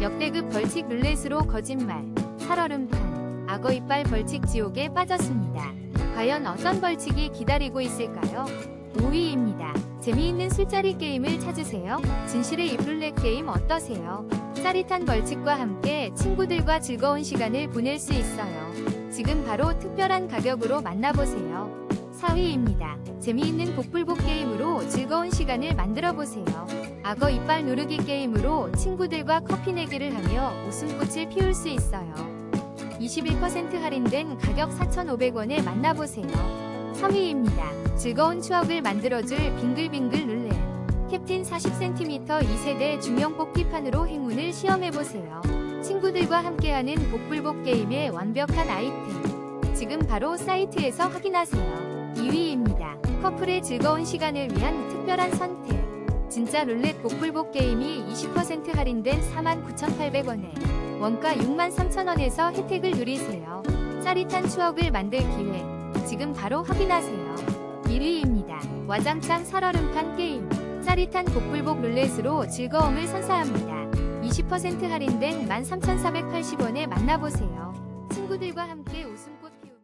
역대급 벌칙 룰렛으로 거짓말, 살얼음판, 악어 이빨 벌칙 지옥에 빠졌습니다. 과연 어떤 벌칙이 기다리고 있을까요? 5위입니다. 재미있는 술자리 게임을 찾으세요. 진실의 입룰렛 게임 어떠세요? 짜릿한 벌칙과 함께 친구들과 즐거운 시간을 보낼 수 있어요. 지금 바로 특별한 가격으로 만나보세요. 4위입니다. 재미있는 복불복 게임으로 즐거운 시간을 만들어 보세요. 악어 이빨 누르기 게임으로 친구들과 커피 내기를 하며 웃음꽃을 피울 수 있어요. 21% 할인된 가격 4,500원에 만나보세요. 3위입니다. 즐거운 추억을 만들어줄 빙글빙글 룰렛. 캡틴 40cm 2세대 중형 뽑기판으로 행운을 시험해보세요. 친구들과 함께하는 복불복 게임의 완벽한 아이템. 지금 바로 사이트에서 확인하세요. 2위입니다. 커플의 즐거운 시간을 위한 특별한 선택. 진짜 룰렛 복불복 게임이 20% 할인된 49,800원에 원가 63,000원에서 혜택을 누리세요. 짜릿한 추억을 만들 기회. 지금 바로 확인하세요. 1위입니다. 와장창 살얼음판 게임. 짜릿한 복불복 룰렛으로 즐거움을 선사합니다. 20% 할인된 13,480원에 만나보세요. 친구들과 함께 웃음꽃 피우